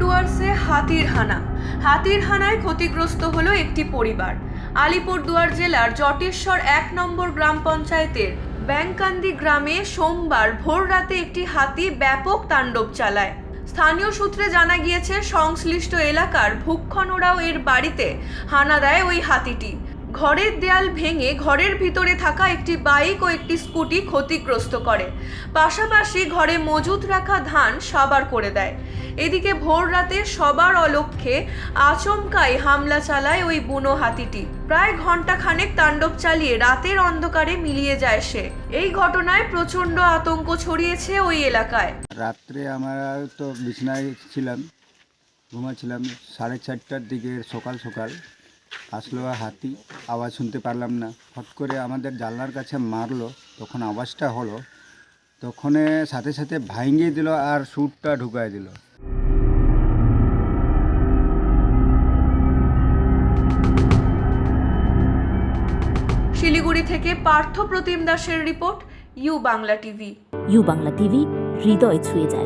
চলছে হাতির হানা হাতির হানায় ক্ষতিগ্রস্ত হলো একটি পরিবার। আলিপুরদুয়ার জেলার জটেশ্বর এক নম্বর গ্রাম পঞ্চায়েতের ব্যাংকান্দি গ্রামে সোমবার ভোর রাতে একটি হাতি ব্যাপক তাণ্ডব চালায়। স্থানীয় সূত্রে জানা গিয়েছে, সংশ্লিষ্ট এলাকার ভূক্ষণরাও এর বাড়িতে হানা দেয় ওই হাতিটি। ঘরের দেয়াল ভেঙে ঘরের ভিতরে থাকা একটি বাইক ও একটি স্কুটি ক্ষতিগ্রস্ত করে। পাশাপাশি ঘরে মজুত রাখা ধান সাবার করে দেয়। এদিকে ভোর রাতে সবার অলক্ষ্যে আচমকাই হামলা চালায় ওই বুনো হাতিটি। প্রায় ঘণ্টা খানেক তাণ্ডব চালিয়ে রাতের অন্ধকারে মিলিয়ে যায় সে। এই ঘটনায় প্রচণ্ড আতঙ্ক ছড়িয়েছে ওই এলাকায়। রাত্রে আমরা তো বিছনায় ছিলাম, ঘুমাচ্ছিলাম। সাড়ে চারটার দিকে সকাল সকাল আসলো হাতি আওয়াজ শুনতে পারলাম না। হট করে আমাদের জানলার কাছে মারলো তখন আওয়াজটা হলো তখনে সাথে সাথে ভাঙিয়ে দিল আর সুটটা ঢুকায় দিল। শিলিগুড়ি থেকে পার্থ প্রতিম দাসের report U Bangla TV. U Bangla TV হৃদয় ছুঁয়ে যায়।